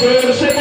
pierwszej